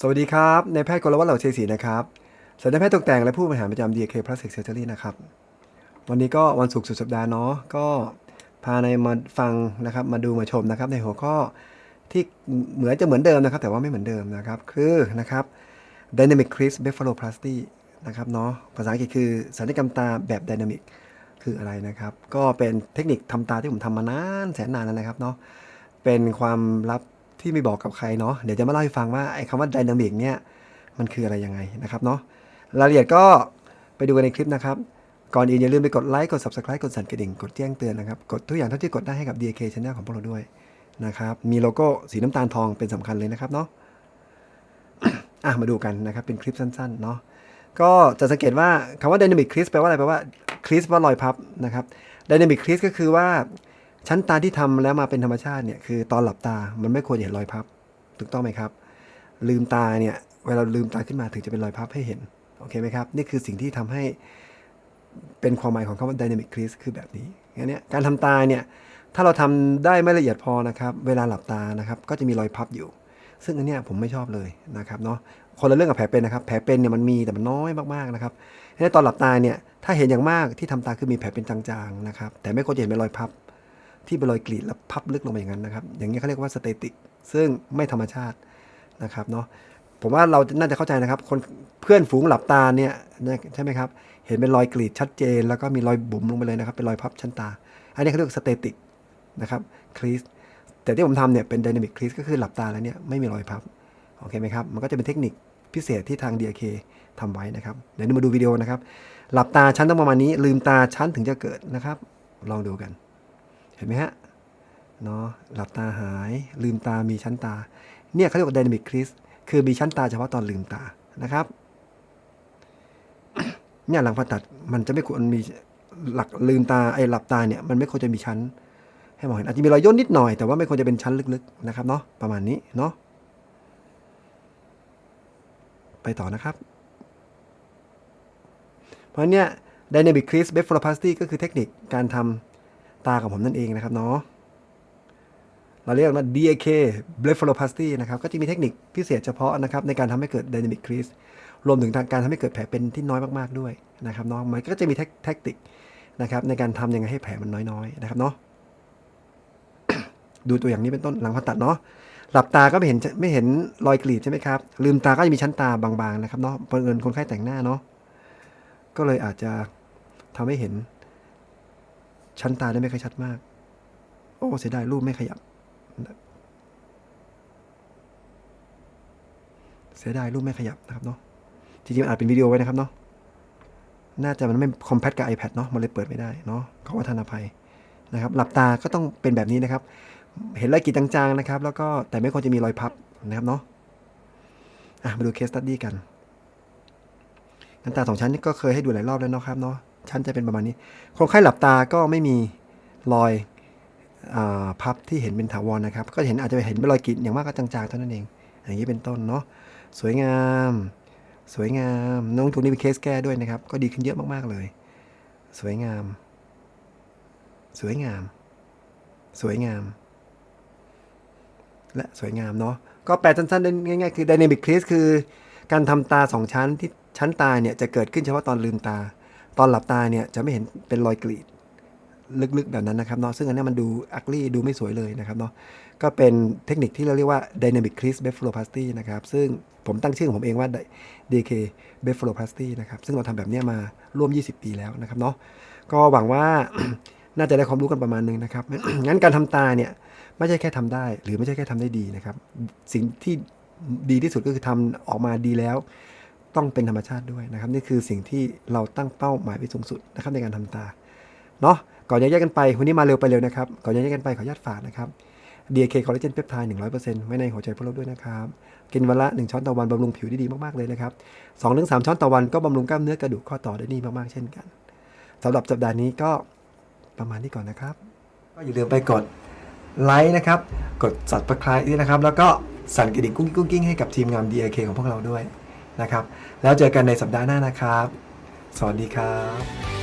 สวัสดีครับนายแพทย์กรวัตเหล่าเชยศรีนะครับสัญญาแพทย์ตกแต่งและผู้บริหารประจำ DK Plastic Surgery นะครับ วันนี้ก็วันศุกร์สุดสัปดาห์เนาะ ก็พาในมาฟังนะครับ มาดูมาชมนะครับ ในหัวข้อที่เหมือนจะเหมือนเดิมนะครับ แต่ว่าไม่เหมือนเดิมนะครับ คือนะครับ Dynamic Crease Blepharoplasty นะครับเนาะ ภาษาอังกฤษคือศัลยกรรมตาแบบ Dynamic คืออะไรนะครับ ก็เป็นเทคนิคทำตาที่ผมทำมานานแสนนานแล้วนะครับเนาะ เป็นความลับ ที่ไม่บอกกับใครเนาะเดี๋ยวจะมาเล่าให้ฟังว่าไอ้คำว่า Dynamic เนี่ยมันคืออะไรยังไงนะครับเนาะรายละเอียดก็ไปดูกันในคลิปนะครับ ก่อนอื่นอย่าลืมไปกดไลค์กด Subscribe กดสั่นกระดิ่ง กดแจ้งเตือนนะครับ กดทุกอย่างเท่าที่กดได้ให้กับ DK Channel ของพวกเราด้วยนะครับมีโลโก้สีน้ำตาลทองเป็นสำคัญเลยนะครับเนาะอะมาดูกันนะครับเป็นคลิปสั้นๆเนาะก็จะสังเกตว่าคำว่า Dynamic Crease แปลว่าอะไรแปลว่า Crease ว่ารอยพับนะครับ Dynamic Crease ก็คือว่า ชั้นตาที่ทำแล้วมาเป็นธรรมชาติเนี่ยคือตอนหลับตามันไม่ควรเห็นรอยพับ ถูกต้องไหมครับ ลืมตาเนี่ยเวลาลืมตาขึ้นมาถึงจะเป็นรอยพับให้เห็นโอเคไหมครับนี่คือสิ่งที่ทำให้เป็นความหมายของคำว่า dynamic crease คือแบบนี้งั้นเนี่ยการทำตาเนี่ยถ้าเราทำได้ไม่ละเอียดพอนะครับ เวลาหลับตานะครับ ก็จะมีรอยพับอยู่ ซึ่งอันเนี้ยผมไม่ชอบเลยนะครับเนาะคนละเรื่องกับแผลเป็นนะครับ แผลเป็นเนี่ยมันมีแต่มันน้อยมากๆนะครับในตอนหลับตาเนี่ยถ้าเห็นอย่างมากที่ทำตาคือมีแผลเป็นจางๆนะครับแต่ไม่ควรจะเห็นเป็นรอยพับ ที่เป็นรอยกรีดแล้วพับลึกลงไปอย่างนั้นนะครับ อย่างนี้เขาเรียกว่าสเตติกซึ่งไม่ธรรมชาตินะครับเนาะผมว่าเราน่าจะเข้าใจนะครับ คนเพื่อนฝูงหลับตาเนี่ยใช่ไหมครับ เห็นเป็นรอยกรีดชัดเจน แล้วก็มีรอยบุ๋มลงไปเลยนะครับ เป็นรอยพับชั้นตา อันนี้เขาเรียกสเตติกนะครับคลีสแต่ที่ผมทำเนี่ยเป็น Dynamic Crease ก็คือหลับตาแล้วเนี่ยไม่มีรอยพับโอเคไหมครับ มันก็จะเป็นเทคนิคพิเศษที่ทาง DK ทำไว้นะครับ เดี๋ยวมาดูวิดีโอนะครับ หลับตาชั้นต้องประมาณนี้ ลืมตาชั้นถึงจะเกิดนะครับ ลองดูกัน เห็นไหมฮะเนาะหลับตาหายลืมตามีชั้นตา เนี่ยเขาเรียกว่า Dynamic Crease คือมีชั้นตาเฉพาะตอนลืมตานะครับ เนี่ยหลังผ่าตัดมันจะไม่ควรมีหลักลืมตาไอ้หลับตาเนี่ยมันไม่ควรจะมีชั้น ให้มองเห็นอาจจะมีรอยย่นนิดหน่อยแต่ว่าไม่ควรจะเป็นชั้นลึกๆนะครับเนาะประมาณนี้เนาะไปต่อนะครับ เพราะเนี่ย Dynamic Crease Blepharoplasty ก็คือเทคนิคการทำ ตาของผมนั่นเองนะครับเนาะเราเรียกว่า DAK Blepharoplasty นะครับ ก็จะมีเทคนิคพิเศษเฉพาะนะครับ ในการทำให้เกิด Dynamic Crease รวมถึงทางการทำให้เกิดแผลเป็นที่น้อยมากๆด้วยนะครับเนาะมันก็จะมีเทคแทคติกนะครับ ในการทำยังไงให้แผลมันน้อยๆนะครับเนาะดูตัวอย่างนี้เป็นต้นหลังผ่าตัดเนาะหลับตาก็ไม่เห็นไม่เห็นรอยกรีดใช่ไหมครับ ลืมตาก็จะมีชั้นตาบางๆนะครับเนาะเผอิญคนไข้แต่งหน้าเนาะก็เลยอาจจะทำให้เห็น ชั้นตาได้ไม่ค่อยชัดมาก โอ้เสียดายรูปไม่ขยับ เสียดายรูปไม่ขยับนะครับเนาะ จริงๆอาจเป็นวิดีโอไว้นะครับเนาะ น่าจะมันไม่คอมแพตกับ iPad เนาะ มันเลยเปิดไม่ได้เนาะ ขอประทานอภัยนะครับ หลับตาก็ต้องเป็นแบบนี้นะครับ เห็นรอยกรีดจางๆนะครับ แล้วก็แต่ไม่ควรจะมีรอยพับนะครับเนาะะมาดูเคสตัดดี้กัน กันตาสองชั้นนี่ก็เคยให้ดูหลายรอบแล้วเนาะครับเนาะ ชั้นจะเป็นประมาณนี้ คนไข้หลับตาก็ไม่มีรอยอพับที่เห็นเป็นถาวรนะครับ ก็เห็นอาจจะเห็นเป็นรอยกรีดอย่างมากก็จางๆเท่านั้นเอง อย่างนี้เป็นต้นเนาะสวยงาม สวยงามน้องทุนนี่เป็นเคสแก้ด้วยนะครับ ก็ดีขึ้นเยอะมากๆเลย สวยงาม สวยงาม สวยงาม และสวยงามเนาะก็แปลสั้นๆได้ง่ายๆ คือ Dynamic Crease คือ การทำตาสองชั้นที่ชั้นตาเนี่ยจะเกิดขึ้นเฉพาะตอนลืมตา ตอนหลับตาเนี่ยจะไม่เห็นเป็นรอยกรีดลึกๆแบบนั้นนะครับเนาะซึ่งอันนี้มันดูอักลี่ดูไม่สวยเลยนะครับเนาะก็เป็นเทคนิคที่เราเรียกว่า Dynamic Crease Blepharoplasty นะครับ ซึ่งผมตั้งชื่อของผมเองว่า DK Blepharoplasty นะครับ ซึ่งเราทำแบบนี้มาร่วม 20 ปีแล้วนะครับเนาะก็หวังว่าน่าจะได้ความรู้กันประมาณนึงนะครับ งั้นการทำตาเนี่ย ไม่ใช่แค่ทำได้ หรือไม่ใช่แค่ทำได้ดีนะครับ สิ่งที่ดีที่สุดก็คือทำออกมาดีแล้ว ต้องเป็นธรรมชาติด้วยนะครับ นี่คือสิ่งที่เราตั้งเป้าหมายไว้สูงสุดนะครับในการทำตาเนาะก่อนจะแยกกันไปวันนี้มาเร็วไปเร็วนะครับก่อนจะแยกกันไปขออนุญาตฝากนะครับ DK คอลลาเจนเปปไทด์100%ไว้ในหัวใจพวกเราด้วยนะครับ กินวันละ 1 ช้อนต่อวันบำรุงผิวได้ดีมาก ๆ เลยนะครับ2-3ช้อนต่อวันก็บำรุงกล้ามเนื้อกระดูกข้อต่อได้ดีมาก ๆ เช่นกันสำหรับสัปดาห์นี้ก็ประมาณนี้ก่อนนะครับ ก็อย่าลืมไปกดไลค์นะครับ กด subscribe ด้วยนะครับ แล้วก็สั่นกระดิ่งกุ้งกุ้งกิ้งให้กับทีมงาน DK ของพวกเราด้วย นะครับ แล้วเจอกันในสัปดาห์หน้านะครับ สวัสดีครับ